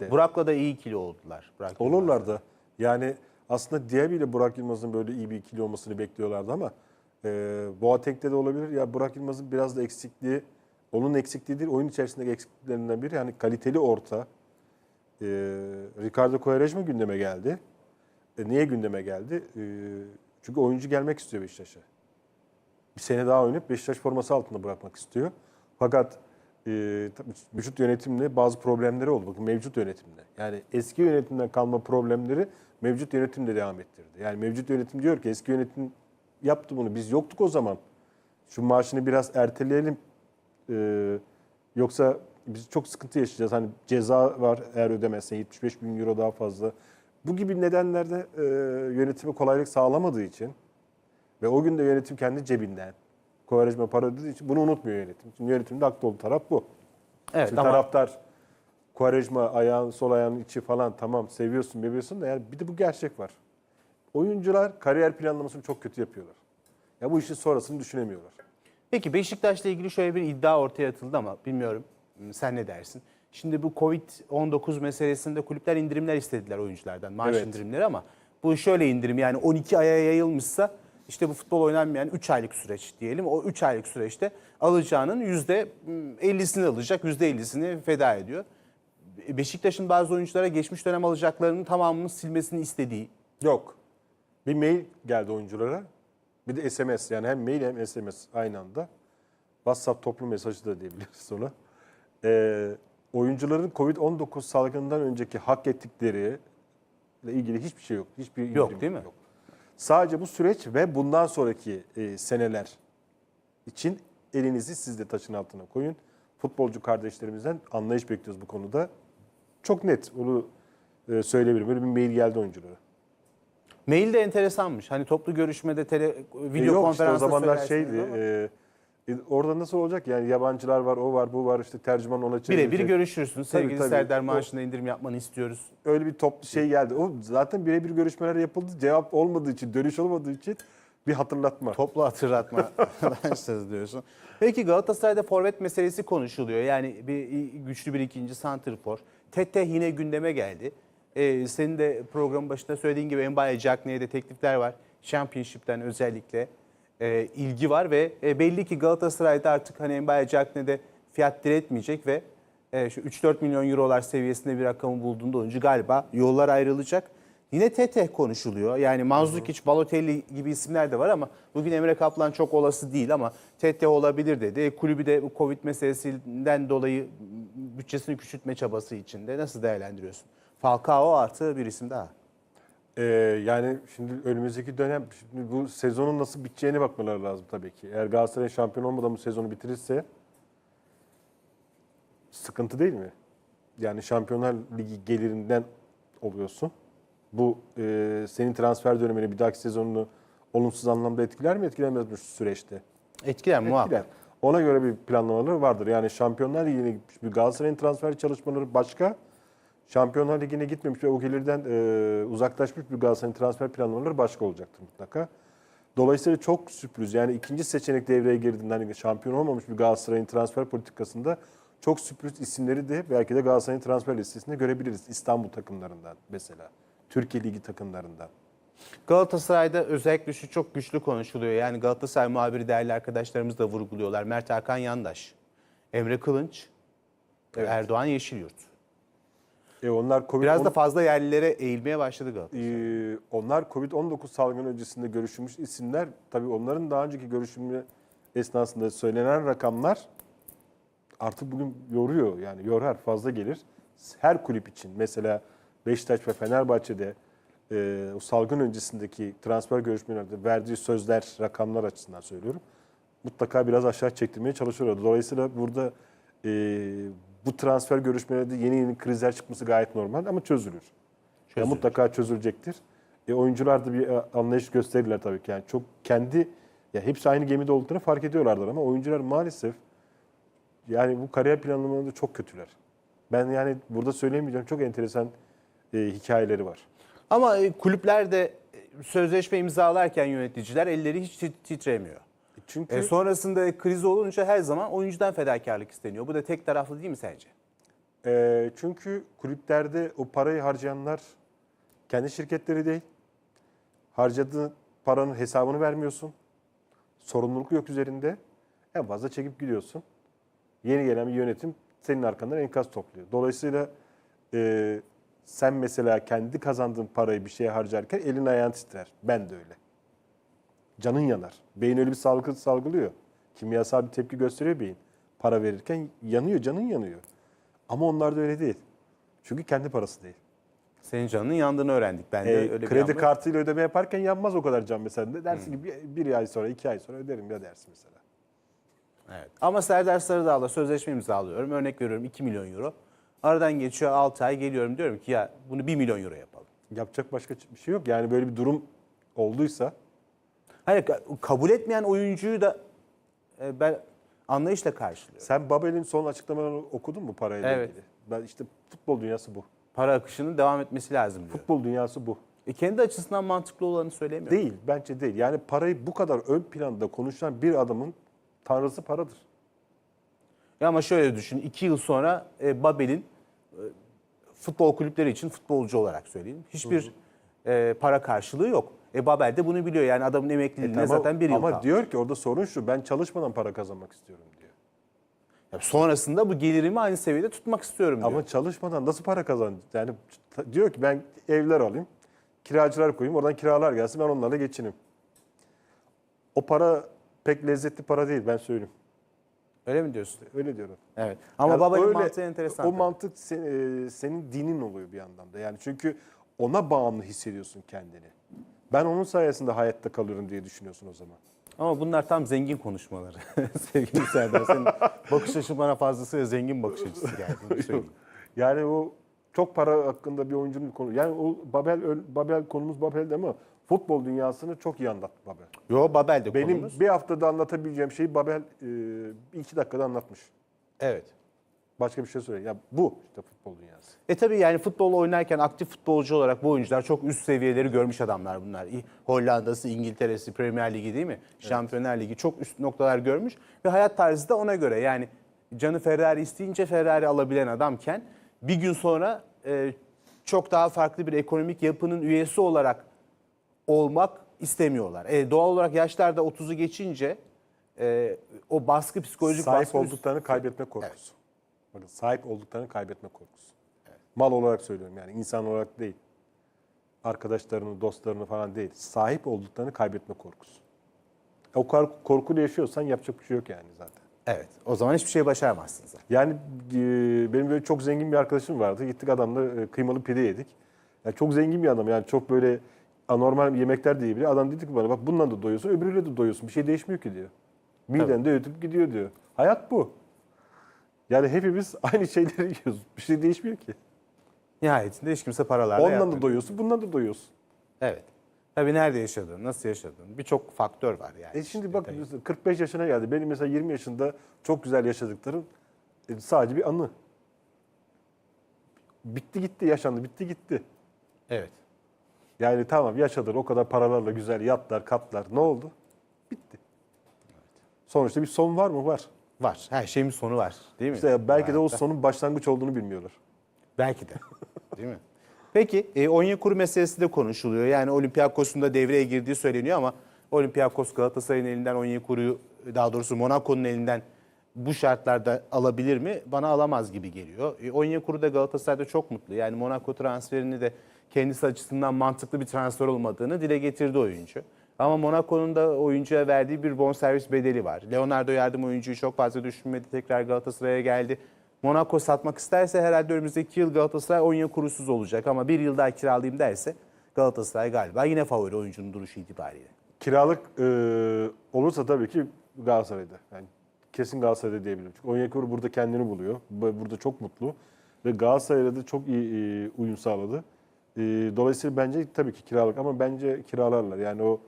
Burak'la da iyi ikili oldular. Burak Olurlar da. Yani aslında Diaby ile Burak Yılmaz'ın böyle iyi bir ikili olmasını bekliyorlardı ama e, Boateng'de de olabilir. Ya Burak Yılmaz'ın biraz da eksikliği, onun eksikliği değil, oyun içerisindeki eksikliklerinden biri. Yani kaliteli orta. E, Ricardo Quaresma gündeme geldi. E, niye gündeme geldi? E, çünkü oyuncu gelmek istiyor Beşiktaş'a. Bir sene daha oynayıp Beşiktaş forması altında bırakmak istiyor. Fakat e, mevcut yönetimle bazı problemleri oldu. Bakın mevcut yönetimle. Yani eski yönetimden kalma problemleri mevcut yönetimle devam ettirdi. Yani mevcut yönetim diyor ki eski yönetim yaptı bunu. Biz yoktuk o zaman. Şu maaşını biraz erteleyelim. E, yoksa biz çok sıkıntı yaşayacağız. Hani ceza var eğer ödemezsen 75 bin euro daha fazla. Bu gibi nedenlerde e, yönetime kolaylık sağlamadığı için ve o gün de yönetim kendi cebinden Kovarejma para ödediği için bunu unutmuyor yönetim. Şimdi yönetimde haklı olduğu taraf bu. Evet Şimdi ama taraftar Kovarejma ayağın sol ayağın içi falan tamam seviyorsun beviyorsun da yani bir de bu gerçek var. Oyuncular kariyer planlamasını çok kötü yapıyorlar. Ya bu işin sonrasını düşünemiyorlar. peki Beşiktaş'la ilgili şöyle bir iddia ortaya atıldı ama bilmiyorum hmm, sen ne dersin? Şimdi bu Covid-19 meselesinde kulüpler indirimler istediler oyunculardan. Maaş Evet. indirimleri ama bu şöyle indirim yani 12 aya yayılmışsa işte bu futbol oynanmayan 3 aylık süreç diyelim. O 3 aylık süreçte alacağının %50'sini alacak, %50'sini feda ediyor. Beşiktaş'ın bazı oyunculara geçmiş dönem alacaklarının tamamını silmesini istediği Yok. Bir mail geldi oyunculara. Bir de SMS yani hem mail hem SMS aynı anda. WhatsApp toplu mesajı da diyebiliriz ona. Ee, oyuncuların Covid-19 salgından önceki hak ettikleri ile ilgili hiçbir şey yok. Hiçbir Yok, değil mi? Yok. Sadece bu süreç ve bundan sonraki e, seneler için elinizi siz de taşın altına koyun. Futbolcu kardeşlerimizden anlayış bekliyoruz bu konuda. Çok net onu e, söyleyebilirim. Böyle bir mail geldi oyunculara. Mail de enteresanmış. Hani toplu görüşmede tele, video E, Yok işte o konferansta zamanlar şeydi. ama e, e, orada nasıl olacak yani yabancılar var, o var, bu var işte tercüman ona çevirecek. Birebir görüşürsün. Sevgili tabii. Serdar maaşına indirim yapmanı istiyoruz. Öyle bir toplu şey geldi. O zaten birebir görüşmeler yapıldı. Cevap olmadığı için, dönüş olmadığı için bir hatırlatma. Toplu hatırlatma söz diyorsun. Peki Galatasaray'da forvet meselesi konuşuluyor. Yani bir güçlü bir ikinci santrfor. Tete yine gündeme geldi. Ee, senin de programın başında söylediğin gibi Mbaye Cagney'e de teklifler var. Championship'ten özellikle e, ilgi var ve e, belli ki Galatasaray'da artık hani Mbaye Cagney'de fiyat diretmeyecek ve e, şu 3-4 milyon eurolar seviyesinde bir rakamı bulduğunda oyuncu galiba yollar ayrılacak. Yine Tete konuşuluyor. Yani Mandzukic, Balotelli gibi isimler de var ama bugün Emre Kaplan çok olası değil ama Tete olabilir dedi. E, Kulübü de Covid meselesinden dolayı bütçesini küçültme çabası içinde. Nasıl değerlendiriyorsun? Falcao artı bir isim daha. Ee, yani şimdi önümüzdeki dönem şimdi bu sezonun nasıl biteceğine bakmaları lazım tabii ki. Eğer Galatasaray şampiyon olmadan bu sezonu bitirirse sıkıntı değil mi? Yani Şampiyonlar Ligi gelirinden oluyorsun. Bu e, senin transfer dönemini bir dahaki sezonunu olumsuz anlamda etkiler mi etkilemez mi şu süreçte? Etkiler muhakkak? Ona göre bir planlamaları vardır. Yani Şampiyonlar Ligi'ne gitmiş bir Galatasaray'ın transfer çalışmaları başka. Şampiyonlar Ligi'ne gitmemiş ve o gelirden e, uzaklaşmış bir Galatasaray'ın transfer planlamaları başka olacaktır mutlaka. Dolayısıyla çok sürpriz. Yani ikinci seçenek devreye girdiğinde hani şampiyon olmamış bir Galatasaray'ın transfer politikasında çok sürpriz isimleri de belki de Galatasaray'ın transfer listesinde görebiliriz. İstanbul takımlarından mesela. Türkiye Ligi takımlarından. Galatasaray'da özellikle şu çok güçlü konuşuluyor. Yani Galatasaray muhabiri değerli arkadaşlarımız da vurguluyorlar. Mert Hakan Yandaş, Emre Kılınç, Erdoğan Yeşilyurt. E onlar Covid Biraz da fazla yerlilere eğilmeye başladı Galatasaray. Ee, onlar Covid-19 salgını öncesinde görüşülmüş isimler. Tabii onların daha önceki görüşümü esnasında söylenen rakamlar artık bugün yoruyor. Yani yorar fazla gelir. Her kulüp için mesela Beşiktaş ve Fenerbahçe'de e, o salgın öncesindeki transfer görüşmelerde verdiği sözler, rakamlar açısından söylüyorum. Mutlaka biraz aşağı çektirmeye çalışıyorlar. Dolayısıyla burada e, bu transfer görüşmelerde yeni yeni krizler çıkması gayet normal ama çözülür. Çözülür. mutlaka çözülecektir. E, oyuncular da bir e, anlayış gösterirler tabii ki. Yani çok kendi ya hepsi aynı gemide olduklarını fark ediyorlardır ama oyuncular maalesef yani bu kariyer planlamalarında çok kötüler. Ben yani burada söyleyemeyeceğim çok enteresan e, hikayeleri var. Ama e, kulüpler de e, sözleşme imzalarken yöneticiler elleri hiç tit- titremiyor. Çünkü E, sonrasında kriz olunca her zaman oyuncudan fedakarlık isteniyor. Bu da tek taraflı değil mi sence? Ee, çünkü kulüplerde o parayı harcayanlar kendi şirketleri değil. Harcadığın paranın hesabını vermiyorsun. Sorumluluk yok üzerinde. En fazla çekip gidiyorsun. Yeni gelen bir yönetim senin arkandan enkaz topluyor. Dolayısıyla e, sen mesela kendi kazandığın parayı bir şeye harcarken elin ayağın titrer. Ben de öyle. Canın yanar. Beyin öyle bir salgı salgılıyor. Kimyasal bir tepki gösteriyor beyin. Para verirken yanıyor, canın yanıyor. Ama onlarda öyle değil. Çünkü kendi parası değil. Senin canının yandığını öğrendik. Ben de E, öyle bir kredi yandım. kartıyla ödeme yaparken yanmaz o kadar can mesela. Dersin ki bir, bir ay sonra, iki ay sonra öderim ya dersin mesela. Evet. Ama Serdar Sarıdağ'la sözleşme imzalıyorum. Örnek veriyorum 2 milyon euro. Aradan geçiyor 6 ay geliyorum diyorum ki ya bunu 1 milyon euro yapalım. Yapacak başka bir şey yok. Yani böyle bir durum olduysa Hayır ka- kabul etmeyen oyuncuyu da e, ben anlayışla karşılıyorum. sen Babel'in son açıklamalarını okudun mu parayla Evet. ilgili? Ben işte futbol dünyası bu. Para akışının devam etmesi lazım diyor. Futbol dünyası bu. E kendi açısından mantıklı olanı söylemiyor. Değil, bence değil. Yani parayı bu kadar ön planda konuşan bir adamın tanrısı paradır. Ya ama şöyle düşün. 2 yıl sonra e, Babel'in e, futbol kulüpleri için futbolcu olarak söyleyeyim. Hiçbir e, para karşılığı yok. E Babel de bunu biliyor. Yani adamın emekliliğine Ama- zaten bir yıl Ama kaldı. diyor ki orada sorun şu, ben çalışmadan para kazanmak istiyorum diyor. Ya sonrasında bu gelirimi aynı seviyede tutmak istiyorum diyor. Ama çalışmadan nasıl para kazan? Yani diyor ki ben evler alayım, kiracılar koyayım, oradan kiralar gelsin ben onlarla geçineyim. O para pek lezzetli para değil ben söyleyeyim. Öyle mi diyorsun? Öyle diyorum. Evet. Ama Yani öyle- mantığı enteresan. O tabii. mantık se- e, senin dinin oluyor bir yandan da. Yani çünkü ona bağımlı hissediyorsun kendini. Ben onun sayesinde hayatta kalıyorum diye düşünüyorsun o zaman. Ama bunlar tam zengin konuşmaları. Sevgili Serdar senin bakış açın bana fazlasıyla zengin bakış açısı geldi. Yani o çok para hakkında bir oyuncunun konu. Yani o Babel Babel konumuz Babel'de ama futbol dünyasını çok iyi anlattı Babel. Yo Babel'de Benim konumuz. bir haftada anlatabileceğim şeyi Babel e, iki dakikada anlatmış. Evet. Başka bir şey söyle. Ya bu işte futbol dünyası. E tabii yani futbol oynarken aktif futbolcu olarak bu oyuncular çok üst seviyeleri görmüş adamlar bunlar. Hollanda'sı, İngiltere'si, Premier Ligi değil mi? Şampiyonlar Ligi çok üst noktalar görmüş ve hayat tarzı da ona göre. Yani canı Ferrari isteyince Ferrari alabilen adamken bir gün sonra e, çok daha farklı bir ekonomik yapının üyesi olarak olmak istemiyorlar. E, doğal olarak yaşlarda 30'u geçince e, o baskı psikolojik Sahip baskı üst- olduklarını kaybetme korkusu. Bakın sahip olduklarını kaybetme korkusu. Mal olarak söylüyorum yani insan olarak değil. Arkadaşlarını, dostlarını falan değil. Sahip olduklarını kaybetme korkusu. O kar- korkuyla yaşıyorsan yapacak bir şey yok yani zaten. Evet. O zaman hiçbir şey başaramazsın zaten. Yani e, benim böyle çok zengin bir arkadaşım vardı. Gittik adamla e, kıymalı pide yedik. Ya çok zengin bir adam yani çok böyle anormal yemekler de yiyebiliyor. Adam dedi ki bana bak bundan da doyuyorsun öbürüyle de doyuyorsun. Bir şey değişmiyor ki diyor. Miden de ötüp gidiyor diyor. Hayat bu. Yani hepimiz aynı şeyleri yiyoruz. Bir şey değişmiyor ki. Nihayetinde hiç kimse paralarla Ondan da yapmıyor. doyuyorsun, bundan da doyuyorsun. Evet. Tabii nerede yaşadığın, nasıl yaşadığın birçok faktör var yani. E şimdi bak 45 yaşına geldi. Benim mesela 20 yaşında çok güzel yaşadıklarım e, sadece bir anı. Bitti gitti yaşandı, bitti gitti. Evet. Yani tamam yaşadılar o kadar paralarla güzel yatlar, katlar. Ne oldu? Bitti. Sonuçta bir son var mı? Var. Var. Her şeyin bir sonu var. Değil mi? İşte belki de o Hayatta. sonun başlangıç olduğunu bilmiyorlar. Belki de. Değil mi? Peki e, Onyekuru meselesi de konuşuluyor. Yani Olympiakos'un da devreye girdiği söyleniyor ama Olympiakos Galatasaray'ın elinden Onyekuru'yu daha doğrusu Monaco'nun elinden bu şartlarda alabilir mi? Bana alamaz gibi geliyor. E, Onyekuru da Galatasaray'da çok mutlu. Yani Monaco transferini de kendisi açısından mantıklı bir transfer olmadığını dile getirdi oyuncu. Ama Monaco'nun da oyuncuya verdiği bir bonservis bedeli var. Leonardo yardım oyuncuyu çok fazla düşünmedi. Tekrar Galatasaray'a geldi. Monaco satmak isterse herhalde önümüzdeki yıl Galatasaray Onyekuru'suz olacak. Ama bir yıl daha kiralayayım derse Galatasaray galiba yine favori oyuncunun duruşu itibariyle. Kiralık e, olursa tabii ki Galatasaray'da. Yani kesin Galatasaray'da diyebilirim. Çünkü Onyekuru burada kendini buluyor. Bu- Burada çok mutlu. Ve Galatasaray'la da çok iyi e, uyum sağladı. E, dolayısıyla bence tabii ki kiralık ama bence kiralarlar. Yani o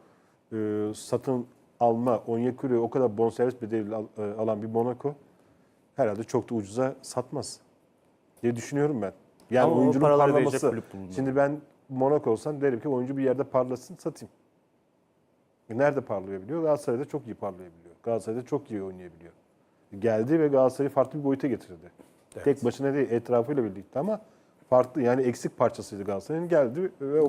e, satın alma, Onyekuru'yu o kadar bonservis bedeliyle al- e, alan bir Monaco herhalde çok da ucuza satmaz diye düşünüyorum ben. Yani Ama oyuncunun paraları verecek parlaması. kulüp. Şimdi ben Monaco olsam derim ki oyuncu bir yerde parlasın satayım. E Nerede parlayabiliyor? Galatasaray'da çok iyi parlayabiliyor. Galatasaray'da çok iyi oynayabiliyor. Geldi ve Galatasaray'ı farklı bir boyuta getirdi. Tek başına değil etrafıyla birlikte ama farklı yani eksik parçasıydı Galatasaray'ın geldi ve o